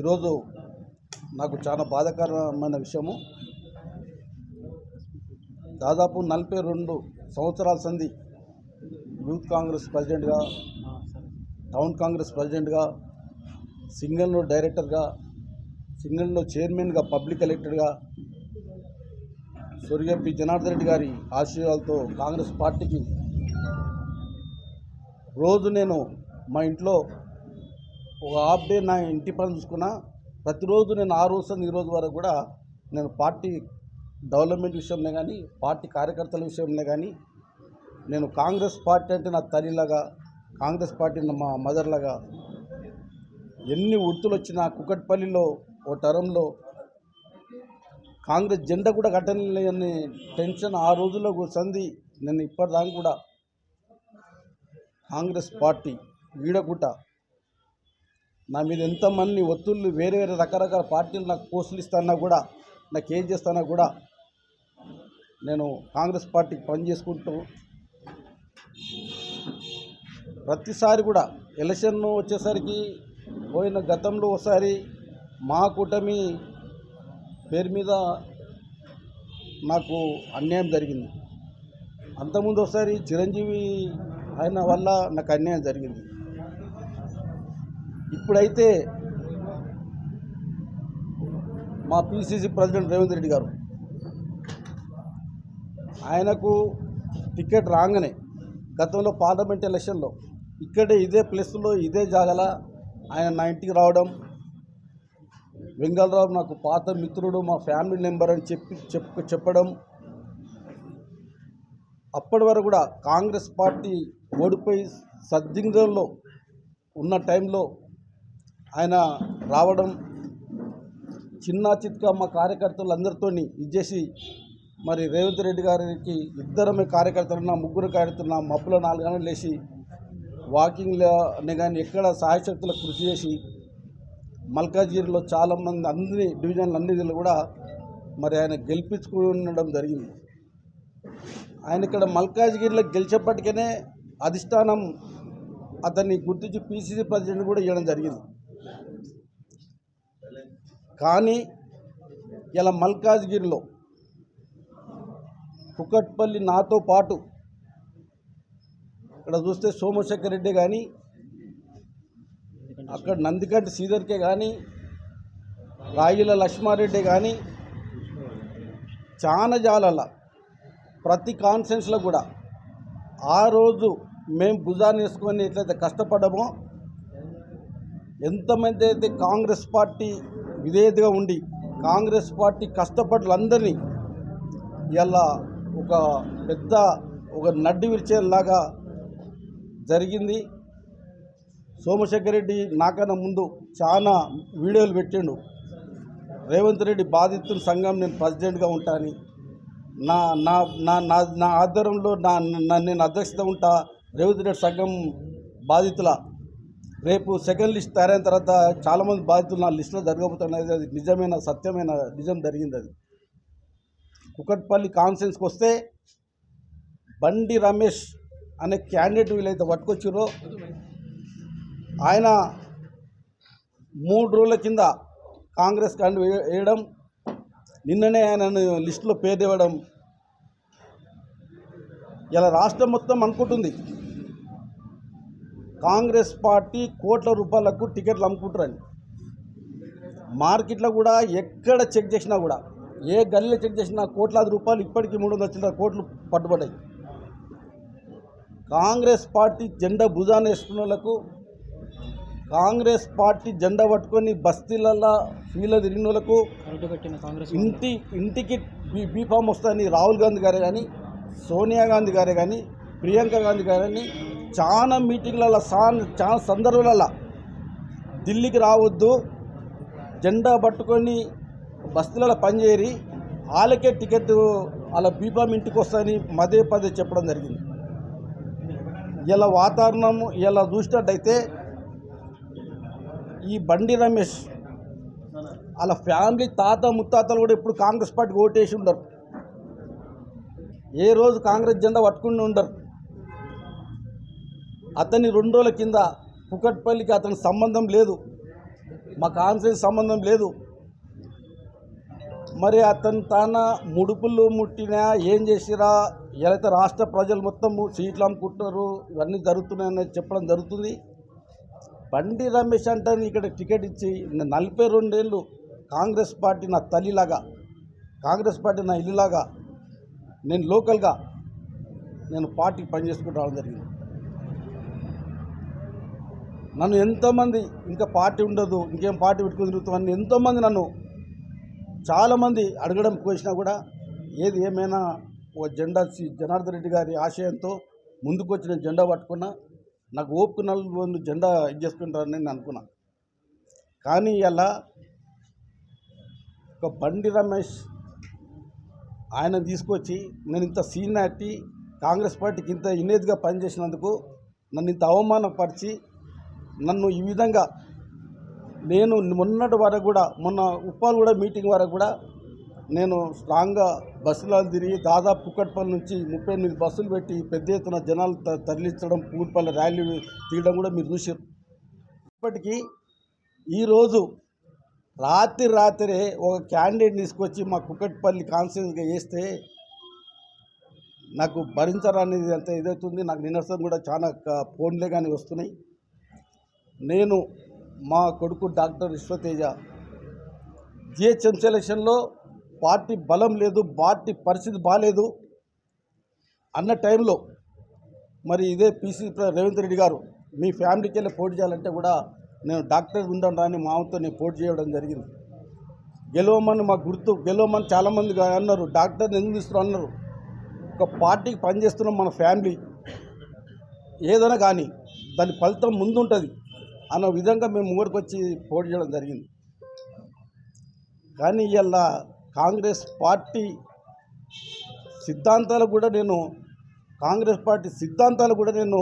ఈరోజు నాకు చాలా బాధాకరమైన విషయము. దాదాపు నలభై రెండు సంవత్సరాల సంధి యూత్ కాంగ్రెస్ ప్రెసిడెంట్గా టౌన్ కాంగ్రెస్ ప్రెసిడెంట్గా సింగల్లో డైరెక్టర్గా సింగల్లో చైర్మన్గా పబ్లిక్ ఎలక్టెడ్గా స్వర్గంపి జనార్దన్ రెడ్డి గారి ఆశీర్వాదాలతో కాంగ్రెస్ పార్టీకి రోజు నేను మా ఇంట్లో ఒక హాఫ్ డే నా ఇంటి పని చూసుకున్నా ప్రతిరోజు నేను ఆ రోజు ఈ రోజు వరకు కూడా నేను పార్టీ డెవలప్మెంట్ విషయంలో కానీ పార్టీ కార్యకర్తల విషయంలో కానీ నేను కాంగ్రెస్ పార్టీ అంటే నా తల్లిలాగా కాంగ్రెస్ పార్టీ మా మదర్లాగా ఎన్ని ఉర్తులు వచ్చినా కుకట్పల్లిలో ఓ టరంలో కాంగ్రెస్ జెండా కూడా కట్టలేని టెన్షన్ ఆ రోజుల్లో సంధి నేను ఇప్పటిదాకా కూడా కాంగ్రెస్ పార్టీ వీడకుట నా మీద ఎంతమంది ఒత్తుళ్ళు వేరే వేరే రకరకాల పార్టీలు నాకు పోస్టులు ఇస్తానా కూడా నాకు ఏం చేస్తానా కూడా నేను కాంగ్రెస్ పార్టీకి పని చేసుకుంటూ ప్రతిసారి కూడా ఎలక్షన్ వచ్చేసరికి పోయిన గతంలో ఒకసారి మా కూటమి పేరు మీద నాకు అన్యాయం జరిగింది. అంతకుముందు ఒకసారి చిరంజీవి ఆయన వల్ల నాకు అన్యాయం జరిగింది. ఇప్పుడైతే మా పిసిసి ప్రెసిడెంట్ రేవంత్ రెడ్డి గారు ఆయనకు టికెట్ రాగానే గతంలో పార్లమెంట్ ఎలక్షన్లో ఇక్కడే ఇదే ప్లేస్లో ఇదే జాగల ఆయన నా ఇంటికి రావడం వెంగళరావు నాకు పాత మిత్రుడు మా ఫ్యామిలీ మెంబర్ అని చెప్పి చెప్ చెప్పడం అప్పటి వరకు కూడా కాంగ్రెస్ పార్టీ ఓడిపోయి సద్దింగంలో ఉన్న టైంలో ఆయన రావడం చిన్న చిత్కా మా కార్యకర్తలందరితో ఇచ్చేసి మరి రేవంత్ రెడ్డి గారికి ఇద్దరమే కార్యకర్తలు నా ముగ్గురు కార్యకర్తలు నా మబ్బులో నాలుగు లేచి వాకింగ్లో కానీ ఎక్కడ సహాయశక్తులకు కృషి చేసి మల్కాజ్గిరిలో చాలామంది అన్ని డివిజన్లు అన్నిటిలో కూడా మరి ఆయన గెలిపించుకుండడం జరిగింది. ఆయన ఇక్కడ మల్కాజ్గిరిలో గెలిచేప్పటికనే అధిష్టానం అతన్ని గుర్తించి పీసీసీ ప్రెసిడెంట్ కూడా ఇవ్వడం జరిగింది. కానీ ఇలా మల్కాజ్గిరిలో కుకట్పల్లి నాతో పాటు ఇక్కడ చూస్తే సోమశేఖర్ రెడ్డి కానీ అక్కడ నందికంటి శ్రీధర్కే కానీ రాయిల లక్ష్మారెడ్డి కానీ చాలా జాలల ప్రతి కాన్ఫరెన్స్లో కూడా ఆ రోజు మేము భుజాన్ని వేసుకొని ఎట్లయితే కష్టపడమో ఎంతమంది అయితే కాంగ్రెస్ పార్టీ విధేయతగా ఉండి కాంగ్రెస్ పార్టీ కష్టపడ్డలందరినీ ఇలా ఒక పెద్ద ఒక నడ్డి విరిచేలాగా జరిగింది. సోమశేఖర్ రెడ్డి నాకన్నా ముందు చాలా వీడియోలు పెట్టిండు. రేవంత్ రెడ్డి బాధితుల సంఘం నేను ప్రెసిడెంట్గా ఉంటాను నా నా నా నా నా ఆధ్వర్యంలో నా నా నేను అధ్యక్షత ఉంటా. రేవంత్ రెడ్డి సంఘం బాధితుల రేపు సెకండ్ లిస్ట్ తయారైన తర్వాత చాలామంది బాధితులు నా లిస్టులో జరగబోతున్నది అది నిజమైన సత్యమైన నిజం జరిగింది అది. కుకట్పల్లి కాన్ఫరెన్స్కి వస్తే బండి రమేష్ అనే క్యాండిడేట్ వీళ్ళైతే పట్టుకొచ్చిరో ఆయన మూడు రోజుల కింద కాంగ్రెస్ కండు వేయడం నిన్ననే ఆయనను లిస్టులో పేరు ఇవ్వడం ఇలా రాష్ట్రం మొత్తం అనుకుంటుంది. కాంగ్రెస్ పార్టీ కోట్ల రూపాయలకు టికెట్లు అమ్ముకుంటారని మార్కెట్లో కూడా ఎక్కడ చెక్ చేసినా కూడా ఏ గల్లీలో చెక్ చేసినా కోట్లాది రూపాయలు ఇప్పటికీ మూడు వందల కోట్లు పట్టుబడ్డాయి. కాంగ్రెస్ పార్టీ జెండా భుజాన్ని వేసుకున్న వాళ్ళకు కాంగ్రెస్ పార్టీ జెండా పట్టుకొని బస్తీలలో ఫీల తిరిగిన వాళ్ళకు ఇంటి ఇంటికి బీ బీఫామ్ వస్తాయని రాహుల్ గాంధీ గారే కానీ సోనియా గాంధీ గారే కానీ ప్రియాంక గాంధీ గారని చాలా మీటింగ్లలో సా చాలా సందర్భాలలో ఢిల్లీకి రావద్దు. జెండా పట్టుకొని బస్తీలలో పనిచేరి వాళ్ళకే టికెట్ వాళ్ళ బీఫామ్ ఇంటికి వస్తాయని పదే పదే చెప్పడం జరిగింది. ఇలా వాతావరణం ఇలా చూసినట్టయితే ఈ బండి రమేష్ వాళ్ళ ఫ్యామిలీ తాత ముత్తాతలు కూడా ఇప్పుడు కాంగ్రెస్ పార్టీకి ఓటేసి ఉండరు. ఏ రోజు కాంగ్రెస్ జెండా పట్టుకుని ఉండరు. అతని రెండు రోజుల కింద కుకట్పల్లికి అతనికి సంబంధం లేదు. మా కాన్సెన్స్ సంబంధం లేదు. మరి అతను తాన ముడుపులు ముట్టినా ఏం చేసిరా? ఎలా రాష్ట్ర ప్రజలు మొత్తం సీట్లు అమ్ముకుంటున్నారు ఇవన్నీ జరుగుతున్నాయని చెప్పడం జరుగుతుంది. బండి రమేష్ అంటే ఇక్కడ టికెట్ ఇచ్చి నేను నలభై రెండేళ్ళు కాంగ్రెస్ పార్టీ నా తల్లిలాగా కాంగ్రెస్ పార్టీ నా ఇల్లులాగా నేను లోకల్గా నేను పార్టీకి పనిచేసుకుంటూ రావడం జరిగింది. నన్ను ఎంతోమంది ఇంకా పార్టీ ఉండదు ఇంకేం పార్టీ పెట్టుకుని తిరుగుతామని ఎంతోమంది నన్ను చాలామంది అడగడం వచ్చినా కూడా ఏది ఏమైనా ఓ జెండా జనార్దన్ రెడ్డి గారి ఆశయంతో ముందుకు వచ్చిన జెండా పట్టుకున్నా నాకు ఓపిక నలుగురు జెండా ఇది చేసుకుంటారని నేను అనుకున్నా. కానీ ఇలా ఒక బండి రమేష్ ఆయన తీసుకొచ్చి నేను ఇంత సీనియారిటీ కాంగ్రెస్ పార్టీకి ఇంత ఇన్నేదిగా పనిచేసినందుకు నన్ను ఇంత అవమానపరిచి నన్ను ఈ విధంగా నేను మొన్నటి వరకు కూడా మొన్న ఉప్పాలు కూడా మీటింగ్ వరకు కూడా నేను స్ట్రాంగ్గా బస్సులో తిరిగి దాదాపు కుక్కట్పల్లి నుంచి ముప్పై ఎనిమిది బస్సులు పెట్టి పెద్ద ఎత్తున జనాలు త- తరలించడం పూడిపల్లి ర్యాలీ తీయడం కూడా మీరు చూసారు ఇప్పటికీ ఈరోజు రాత్రి రాత్రే ఒక క్యాండిడేట్ తీసుకొచ్చి మా కుక్కట్పల్లి కాన్స్టిట్యూన్స్గా వేస్తే నాకు భరించరానిది అంత ఇదవుతుంది. నాకు నిరసన కూడా చాలా ఫోన్లే కానీ వస్తున్నాయి. నేను మా కొడుకు డాక్టర్ విశ్వతేజ. జిహెచ్ఎం సెలక్షన్లో పార్టీ బలం లేదు పార్టీ పరిస్థితి బాగాలేదు అన్న టైంలో మరి ఇదే పీసీ రేవంత్ రెడ్డి గారు మీ ఫ్యామిలీకి వెళ్ళి పోటీ చేయాలంటే కూడా నేను డాక్టర్ ఉండండి రాని మామతో నేను పోటీ చేయడం జరిగింది. గెలవమని మా గుర్తు గెలవమని చాలామంది అన్నారు డాక్టర్ని ఎందుకు అన్నారు. ఒక పార్టీకి పనిచేస్తున్నాం మన ఫ్యామిలీ ఏదైనా కానీ దాని ఫలితం ముందుంటుంది. అన్న విధంగా మేము ఊరికి వచ్చి పోటీ చేయడం జరిగింది. కానీ ఇలా కాంగ్రెస్ పార్టీ సిద్ధాంతాలు కూడా నేను కాంగ్రెస్ పార్టీ సిద్ధాంతాలు కూడా నేను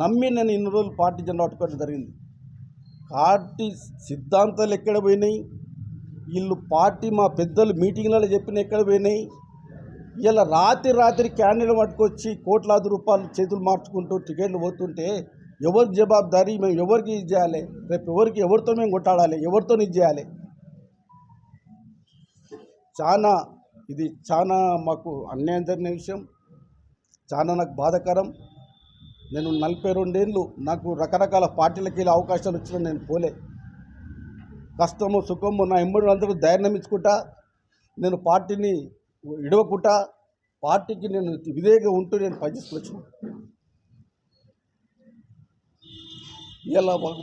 నమ్మి నేను ఇన్ని రోజులు పార్టీ జెండా పట్టుకోవడం జరిగింది. పార్టీ సిద్ధాంతాలు ఎక్కడ పోయినాయి? వీళ్ళు పార్టీ మా పెద్దలు మీటింగ్లలో చెప్పిన ఎక్కడ పోయినాయి? ఇలా రాత్రి రాత్రి క్యాండిల్ పట్టుకొచ్చి కోట్లాది రూపాయలు చేతులు మార్చుకుంటూ టికెట్లు పోతుంటే ఎవరి జవాబుదారీ మేము ఎవరికి ఇది చేయాలి? రేపు ఎవరికి ఎవరితో మేము కొట్టాడాలి ఎవరితో ఇది చేయాలి? చాలా ఇది చాలా మాకు అన్యాయం జరిగిన విషయం. చాలా నాకు బాధాకరం. నేను నలభై రెండేళ్ళు నాకు రకరకాల పార్టీలకి వెళ్ళి అవకాశాలు వచ్చినా నేను పోలే. కష్టము సుఖము నా ఎంబడి అందరూ ధైర్యం ఇచ్చుకుంటా నేను పార్టీని ఇడవకుండా పార్టీకి నేను విధేయంగా ఉంటూ నేను పనిచేసుకొచ్చిన ఇలా మాకు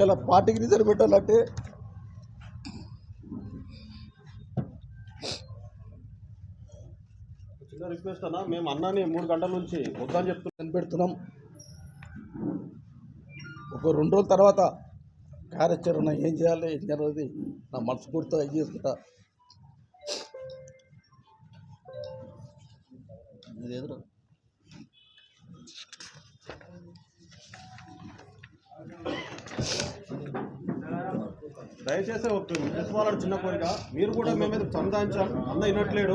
ఇలా పార్టీకి రిజర్వ్ పెట్టాలంటే? చిన్న రిక్వెస్ట్ అన్న మేము అన్నాని మూడు గంటల నుంచి వద్దని చెప్తున్నాం కనిపెడుతున్నాం. ఒక రెండు రోజుల తర్వాత కార్యాచరణ ఏం చేయాలి ఏం జరగదు నా మనస్ఫూర్తిగా ఇది చేసుకుంటా ఇది ఎదురు. దయచేసి ఒక ప్రెస్ చిన్న కోరిక. మీరు కూడా మేము సంతాంచాం అన్న వినట్లేడు